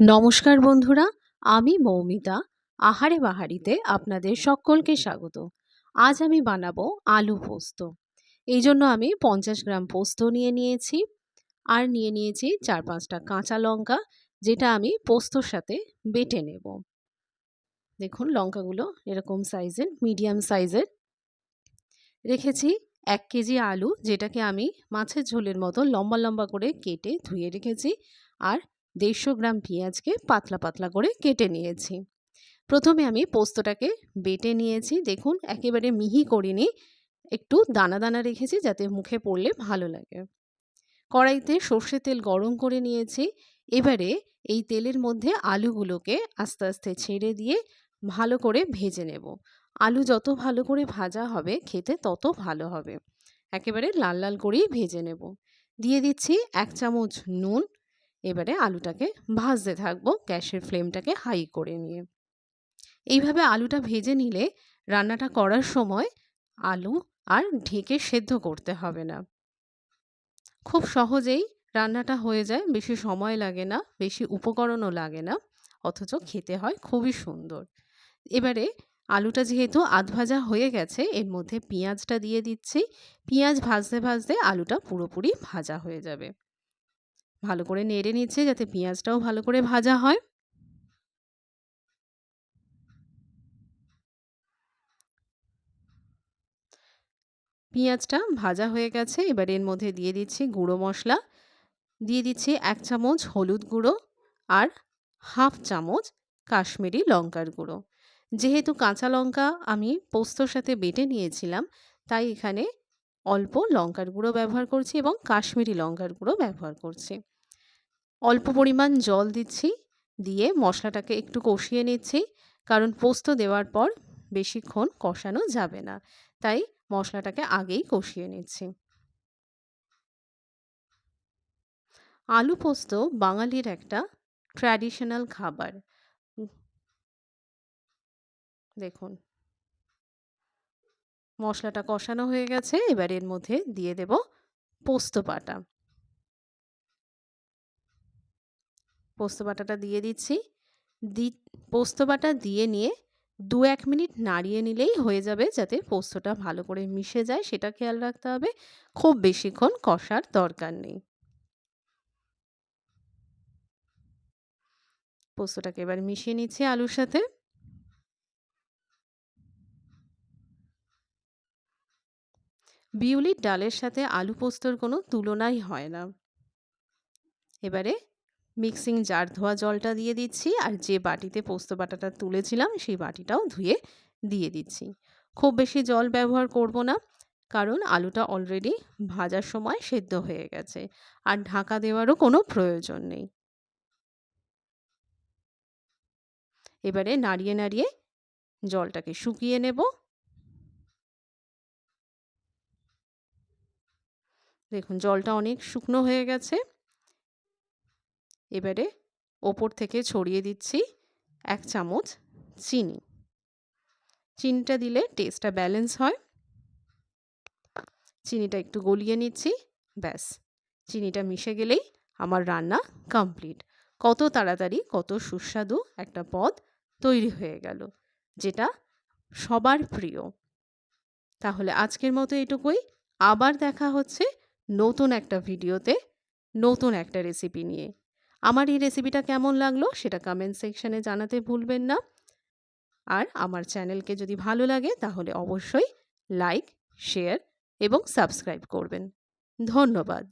নমস্কার বন্ধুরা, আমি মৌমিতা, আহারে বাহারিতে আপনাদের সকলকে স্বাগত। আজ আমি বানাবো আলু পোস্ত। এই জন্য আমি পঞ্চাশ গ্রাম পোস্ত নিয়ে নিয়েছি, আর নিয়ে নিয়েছি চার পাঁচটা কাঁচা লঙ্কা, যেটা আমি পোস্তর সাথে বেটে নেব। দেখুন লঙ্কাগুলো এরকম সাইজের, মিডিয়াম সাইজের। রেখেছি এক কেজি আলু, যেটাকে আমি মাছের ঝোলের মতো লম্বা লম্বা করে কেটে ধুয়ে রেখেছি, আর দেড়শো গ্রাম পেঁয়াজকে পাতলা পাতলা করে কেটে নিয়েছি। প্রথমে আমি পোস্তটাকে বেটে নিয়েছি। দেখুন, একেবারে মিহি করিনি। একটু দানা দানা রেখেছি যাতে মুখে পড়লে ভালো লাগে। কড়াইতে সর্ষে তেল গরম করে নিয়েছি। এবারে এই তেলের মধ্যে আলুগুলোকে আস্তে আস্তে ছেড়ে দিয়ে ভালো করে ভেজে নেব। আলু যত ভালো করে ভাজা হবে, খেতে তত ভালো হবে। একেবারে লাল লাল করেই ভেজে নেব। দিয়ে দিচ্ছি এক চামচ নুন এবারে আলুটাকে ভাজতে থাকব গ্যাসের ফ্লেমটাকে হাই করে নিয়ে। এইভাবে আলুটা ভেজে নিলে রান্নাটা করার সময় আলু আর ঢেকে সেদ্ধ করতে হবে না। খুব সহজেই রান্নাটা হয়ে যায়, বেশি সময় লাগে না, বেশি উপকরণও লাগে না, অথচ খেতে হয় খুবই সুন্দর। এবারে আলুটা যেহেতু আধ ভাজা হয়ে গেছে, এর মধ্যে পেঁয়াজটা দিয়ে দিচ্ছি। পেঁয়াজ ভাজতে ভাজতে আলুটা পুরোপুরি ভাজা হয়ে যাবে। ভালো করে নেড়ে নিচ্ছে যাতে পেঁয়াজটাও ভালো করে ভাজা হয়। পেঁয়াজটা ভাজা হয়ে গেছে। এবার এর মধ্যে দিয়ে দিচ্ছি গুঁড়ো মশলা। দিয়ে দিচ্ছি এক চামচ হলুদ গুঁড়ো আর হাফ চামচ কাশ্মীরি লঙ্কার গুঁড়ো। যেহেতু কাঁচা লঙ্কা আমি পোস্তর সাথে বেটে নিয়েছিলাম, তাই এখানে অল্প লঙ্কার গুঁড়ো ব্যবহার করছি এবং কাশ্মীরি লঙ্কার গুঁড়ো ব্যবহার করছি। অল্প পরিমাণ জল দিচ্ছি, দিয়ে মশলাটাকে একটু কষিয়ে নিচ্ছি, কারণ পোস্ত দেওয়ার পর বেশিক্ষণ কষানো যাবে না, তাই মশলাটাকে আগেই কষিয়ে নিচ্ছি। আলু পোস্ত বাঙালির একটা ট্র্যাডিশনাল খাবার। দেখুন মশলাটা কষানো হয়ে গেছে, এবার এর মধ্যে দিয়ে দেব পোস্ত বাটা। পোস্ত বাটাটা দিয়ে দিচ্ছি। দি, পোস্ত বাটা দিয়ে নিয়ে দু এক মিনিট নাড়িয়ে নিলেই হয়ে যাবে যাতে পোস্তটা ভালো করে মিশে যায়, সেটা খেয়াল রাখতে হবে। খুব বেশিক্ষণ কষার দরকার নেই। পোস্তটাকে এবার মিশিয়ে নিচ্ছি আলুর সাথে। বিউলির ডালের সাথে আলু পোস্তর কোনো তুলনাই হয় না। এবারে মিক্সিং জার ধোয়া জলটা দিয়ে দিচ্ছি আর যে বাটিতে পোস্ত বাটাটা তুলেছিলাম সেই বাটিটাও ধুয়ে দিয়ে দিচ্ছি। খুব বেশি জল ব্যবহার করব না, কারণ আলুটা অলরেডি ভাজার সময় সেদ্ধ হয়ে গেছে আর ঢাকা দেওয়ারও কোনো প্রয়োজন নেই। এবারে নাড়িয়ে নাড়িয়ে জলটাকে শুকিয়ে নেব। দেখুন, জলটা অনেক শুকনো হয়ে গেছে। এবারে ওপর থেকে ছড়িয়ে দিচ্ছি এক চামচ চিনি। চিনিটা দিলে টেস্টটা ব্যালেন্স হয়। চিনিটা একটু গলিয়ে নিচ্ছি, ব্যাস। চিনিটা মিশে গেলেই আমার রান্না কমপ্লিট কত তাড়াতাড়ি, কত সুস্বাদু একটা পদ তৈরি হয়ে গেল, যেটা সবার প্রিয়। তাহলে আজকের মতো এটুকুই। আবার দেখা হচ্ছে নতুন একটা ভিডিওতে নতুন একটা রেসিপি নিয়ে। আমার এই রেসিপিটা কেমন লাগল সেটা কমেন্ট সেকশানে জানাতে ভুলবেন না। আর আমার চ্যানেলকে যদি ভালো লাগে তাহলে অবশ্যই লাইক শেয়ার এবং সাবস্ক্রাইব করবেন। ধন্যবাদ।